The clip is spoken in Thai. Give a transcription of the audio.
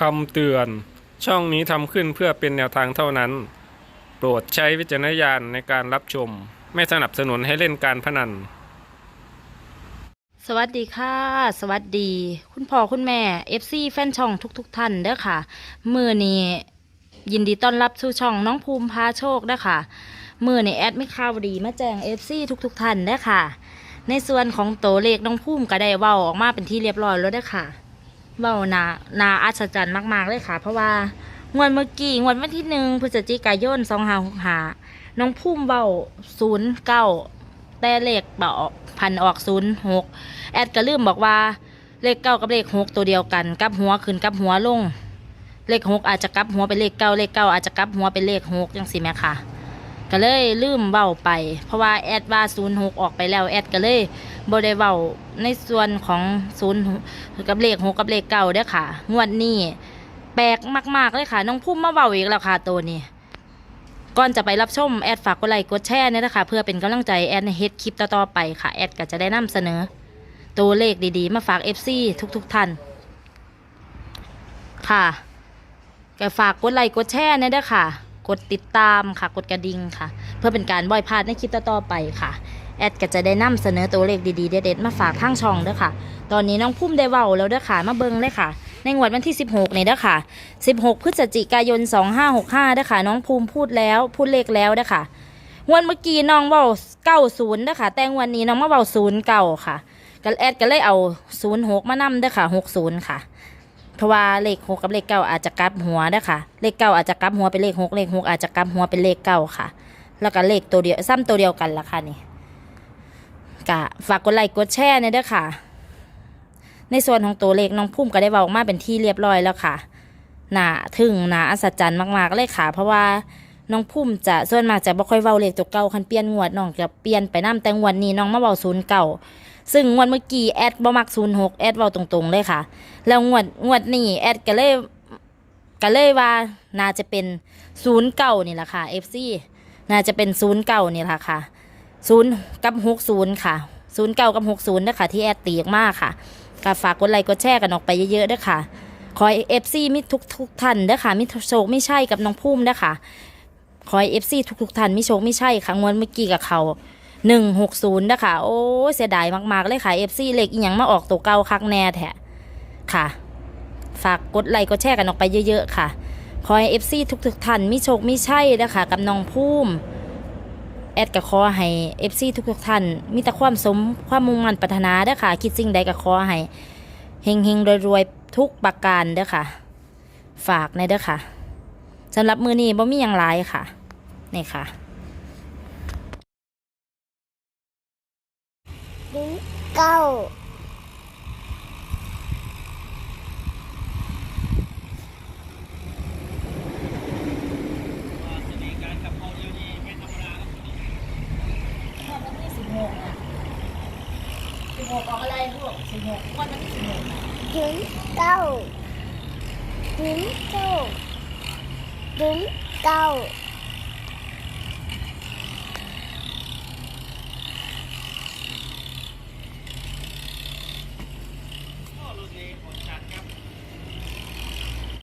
คำเตือน ช่องนี้ทำขึ้นเพื่อเป็นแนวทางเท่านั้น โปรดใช้วิจารณญาณในการรับชม ไม่สนับสนุนให้เล่นการพนัน สวัสดีค่ะ สวัสดี คุณพ่อคุณแม่ FC แฟนช่องทุกๆทท่านเด้อค่ะ มือนี้ยินดีต้อนรับสู่ช่องน้องภูมิพาโชคเด้อค่ะ มือนี้แอดไม่ข่าวดีมาแจ้ง FC ทุกๆทท่านเด้อค่ะ ในส่วนของโตเลขน้องภูมิก็ได้เว้าออกมาเป็นที่เรียบร้อยแล้วเด้อค่ะ เว้านานาอัศจรรย์มาก ๆ เลยค่ะ เพราะว่างวดเมื่อกี้งวดวันที่หนึ่งพฤศจิกายนสองหาหกหาน้องภูมิเว้าศูนย์เก้าแต่เลขบออกพันออกศูนย์หกแอดก็ลืมบอกว่าเลขเก้ากับเลขหกตัวเดียวกันกับหัวขึ้นกับหัวลง เลขหกอาจจะกลับหัวเป็นเลขเก้าเลขเก้าอาจจะกลับหัวเป็นเลขหกจังสิแม่ค่ะ ก็เลยลืมเบาไป เพราะว่าแอดว่าศูนย์หกออกไปแล้วแอดก็เลยบ่ได้เบาในส่วนของศูนย์กับเลขหกกับเลขเก้าเด้อค่ะ งวดนี้แปลกมาก ๆ เลยค่ะ น้องพุ่มมาเบาอีกแล้วค่ะตัวนี้ก่อนจะไปรับชมแอดฝากกดไลค์กดแชร์เนี่ยนะคะเพื่อเป็นกำลังใจแอดในเฮ็ดคลิปต่อๆไปค่ะ แอดก็จะได้นำเสนอ ตัวเลขดีๆ มาฝาก FC ทุกๆท่าน ค่ะก็ฝากกดไลค์กดแชร์เนี่ยด้วยค่ะ กดติดตามค่ะ กดกระดิ่งค่ะ เพื่อเป็นการบ่อยพลาดในคลิปต่อๆไปค่ะ แอดก็จะได้นำเสนอตัวเลขดีๆเด็ดๆมาฝากทางช่องเด้อค่ะ ตอนนี้น้องพุ่มได้เว้าแล้วเด้อค่ะ มาเบิ่งเลยค่ะ ในงวดวันที่ 16นี่เด้อค่ะ 16 พฤศจิกายน 2565เด้อค่ะ น้องภูมิพูดแล้วพูดเลขแล้วเด้อค่ะงวดเมื่อกี้น้องเว้า90เด้อค่ะ แต่งวันนี้น้องมาเว้า09ค่ะก็แอดก็เลยเอาศูนย์หกมานำเด้อค่ะหกศูนย์ค่ะ เพราะว่าเลขหกกับเลขเก้าอาจจะกลับหัวเด้อค่ะเลขเก้าอาจจะกลับหัวเป็นเลขหกเลขหกอาจจะกลับหัวเป็นเลขเก้าค่ะ แล้วก็เลขตัวเดียวซ้ำตัวเดียวกันละค่ะนี่กะฝากกดไลค์กดแชร์เนี่ยเด้อค่ะ ในส่วนของตัวเลขน้องพุ่มก็ได้เบาออกมาเป็นที่เรียบร้อยแล้วค่ะหนาถึงหนาอัศจรรย์มากๆเลยค่ะ เพราะว่าน้องพุ่มจะส่วนมากจะบ่ค่อยเว้าเลขตัวเก่าคันเปลี่ยนงวดน้องจะเปลี่ยนไปนํแต่งวดนี้น้องมาเว้าศูนย์เก่า ซึ่งงวดเมื่อกี้แอดบ่มักศูนย์หกแอดเว้าตรงๆเลยค่ะ แล้วงวดงวดนี้แอดก็เลยก็เลยว่าน่าจะเป็นศูนย์เก่านี่แหละค่ะ FC น่าจะเป็นศูนย์เก่านี่แหละค่ะศูนย์กับหกศูนย์ค่ะศูนย์เก่ากับหกศูนย์นะคะที่แอดตีกมากค่ะก็ฝากกดไลค์กดแชร์กันออกไปเยอะๆด้วยค่ะ ขอเอฟซีมิทุกทุกท่านด้อค่ะมิโชคไม่ใช่กับน้องพุ่มด้อค่ะขอเอฟซีทุกๆท่านมิโชคไม่ใช่ค่ะงวดเมื่อกี้กับเขา หนึ่งหกศูนย์นะคะโอ้เสียดายมากๆเลยค่ะเอฟซีเล็กอีหยังมาออกตัวเก่าคักแน่แท้ค่ะ ฝากกดไลค์กดแชร์กันออกไปเยอะๆค่ะ ขอให้เอฟซีทุกๆท่านมิโชคมิใช่นะคะกับน้องภูมิแอดก็ขอให้เอฟซีทุกๆท่าน มีแต่ความสมความมุ่งมั่นปรารถนาเด้อค่ะ คิดสิ่งใดก็ขอให้เฮงเฮงๆรวยๆ ทุกประการเด้อค่ะ ฝากในเด้อค่ะสำหรับมือนี้บ่มีอย่างไรค่ะ นี่ค่ะ ลิ้นเก้าวันที่สิบหกนะสิบหกออกอะไรลูกสิบหกวันที่สิบหกลิ้นเก้าลิ้นเก้าลิ้นเก้า